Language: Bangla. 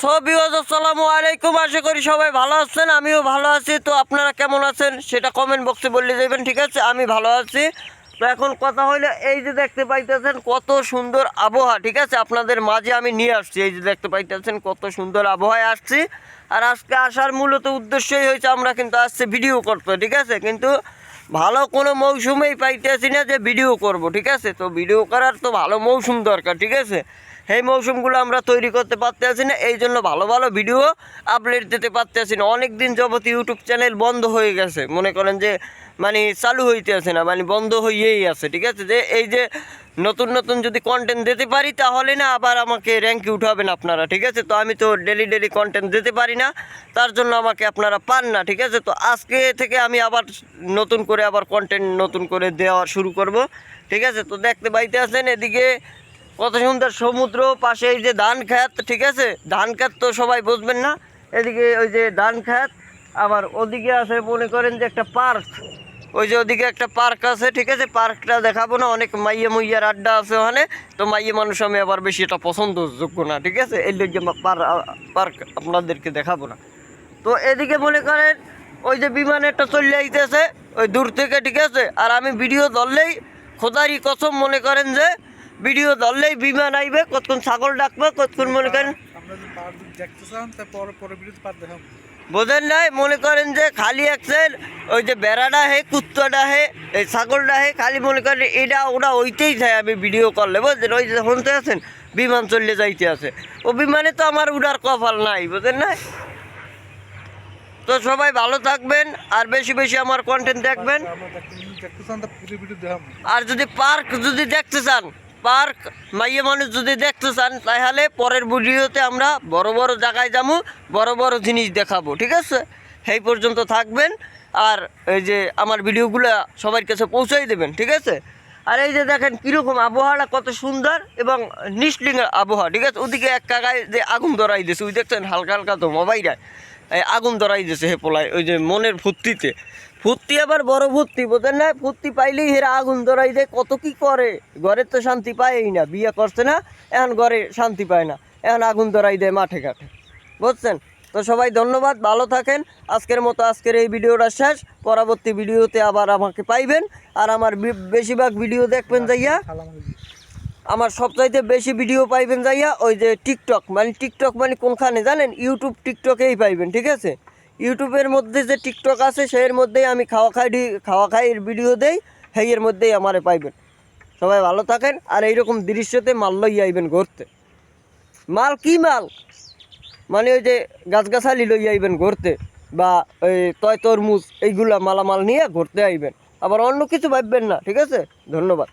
সো বিওয়াজ আসসালামু আলাইকুম। আশা করি সবাই ভালো আছেন, আমিও ভালো আছি। তো আপনারা কেমন আছেন সেটা কমেন্ট বক্সে বলে দেবেন ঠিক আছে? আমি ভালো আছি। তো এখন কথা হইলে, এই যে দেখতে পাইতেছেন কত সুন্দর আবহাওয়া, ঠিক আছে? আপনাদের মাঝে আমি নিয়ে আসছি, এই যে দেখতে পাইতেছেন কত সুন্দর আবহাওয়ায় আসছি। আর আজকে আসার মূলত উদ্দেশ্যই হয়েছে আমরা কিন্তু আসছে ভিডিও করতে, ঠিক আছে? কিন্তু ভালো কোনো মৌসুমেই পাইতেছি না যে ভিডিও করব, ঠিক আছে? তো ভিডিও করার তো ভালো মৌসুম দরকার, ঠিক আছে? সেই মৌসুমগুলো আমরা তৈরি করতে পারতে পারতেছি না, এই জন্য ভালো ভালো ভিডিও আপলোড দিতে পারতে পারতেছি না। অনেক দিন যাবত ইউটিউব চ্যানেল বন্ধ হয়ে গেছে। মনে করেন যে মানে চালু হইতে আছে না মানে বন্ধ হইয়েই আছে, ঠিক আছে? যে এই যে নতুন নতুন যদি কন্টেন্ট দিতে পারি, তাহলে না আবার আমাকে র্যাঙ্কে উঠাবেন আপনারা, ঠিক আছে? তো আমি তো ডেলি ডেলি কন্টেন্ট দিতে পারি না, তার জন্য আমাকে আপনারা পান না, ঠিক আছে? তো আজকে থেকে আমি আবার নতুন করে আবার কন্টেন্ট নতুন করে দেওয়া শুরু করব, ঠিক আছে? তো দেখতে পাইতে আছেন এদিকে কত সুন্দর সমুদ্র, পাশে এই যে ধান খেত ঠিক আছে? ধান খেত তো সবাই বুঝবেন না। এদিকে ওই যে ধান খেত আবার ওদিকে আছে মনে করেন যে একটা পার্ক। ওই যে ওদিকে একটা পার্ক আছে, ঠিক আছে? পার্কটা দেখাবো না, অনেক মাইয়ে মুইয়ার আড্ডা আছে ওখানে। তো মাইয়ে মানুষ আমি আবার বেশি এটা পছন্দযোগ্য না, ঠিক আছে? এই লোক পার্ক আপনাদেরকে দেখাবো না। তো এদিকে মনে করেন, ওই যে বিমান একটা চলে আইতেছে, ওই দূর থেকে, ঠিক আছে? আর আমি ভিডিও ধরলেই খোদারি কসম মনে করেন যে ভিডিও ধরলেই বিমান আইবে কতক্ষণ ছাগল ডাকবে কতক্ষণ মনে করেন বোঝেন নাই? মনে করেন যে খালি একছেন ওই যে বেড়াটা হে কুত্তাটা হে এই ছাগলটা হে খালি মনে করেন এটা ওটা ওইতেই যায় আমি ভিডিও করলে। বুঝলেন ওই যে শুনতে আছেন? বিমান চললে যাইতে আছে। ও বিমানে তো আমার উড়ার কপাল নাই বুঝেন না তো সবাই ভালো থাকবেন আর বেশি বেশি আমার কন্টেন্ট দেখবেন। আর যদি পার্ক যদি দেখতে চান পার্ক মাইয়ে মানুষ যদি দেখতে চান, তাহলে পরের ভিডিওতে আমরা বড় বড় জায়গায় যাব, বড় বড় জিনিস দেখাবো, ঠিক আছে? সেই পর্যন্ত থাকবেন আর এই যে আমার ভিডিওগুলো সবার কাছে পৌঁছাই দেবেন, ঠিক আছে? আর এই যে দেখেন কীরকম আবহাওয়াটা, কত সুন্দর এবং নিষ্লিং আবহাওয়া, ঠিক আছে? ওদিকে এক কাকায় যে আগুন ধরাই দিয়েছে, ওই দেখছেন হালকা হালকা তো মোবাইলটায় আগুন ধরাই দিয়েছে হে পোলায়, ওই যে মনের ফুর্তিতে। ফুর্তি আবার বড় ফুর্তি, বোঝেন না? ফুর্তি পাইলেই হেরা আগুন ধরাই দেয়, কত কি করে? ঘরের তো শান্তি পায়ই না, বিয়ে করছে না, এখন ঘরে শান্তি পায় না, এখন আগুন ধরাই দেয় মাঠে ঘাটে। বুঝছেন? তো সবাই ধন্যবাদ, ভালো থাকেন, আজকের মতো আজকের এই ভিডিওটা শেষ, পরবর্তী ভিডিওতে আবার আমাকে পাইবেন, আর আমার বেশিরভাগ ভিডিও দেখবেন যাইয়া। আমার সবচাইতে বেশি ভিডিও পাইবেন যাইয়া, ওই যে টিকটক মানে টিকটক মানে কোনখানে জানেন? ইউটিউব, টিকটকেই পাইবেন, ঠিক আছে? ইউটিউবের মধ্যে যে টিকটক আছে সেই মধ্যেই আমি খাওয়া খাই খাওয়া খাইয়ের ভিডিও দেই সেই এর মধ্যেই আমারে পাইবেন। সবাই ভালো থাকেন, আর এইরকম দৃশ্যতে মাল লই আইবেন ঘুরতে। মাল কি মাল? মানে ওই যে গাছগাছালি লই আইবেন ঘুরতে, বা ওই তয় তরমুজ, এইগুলা মালামাল নিয়ে ঘুরতে আইবেন। আবার অন্য কিছু ভাববেন না, ঠিক আছে? ধন্যবাদ।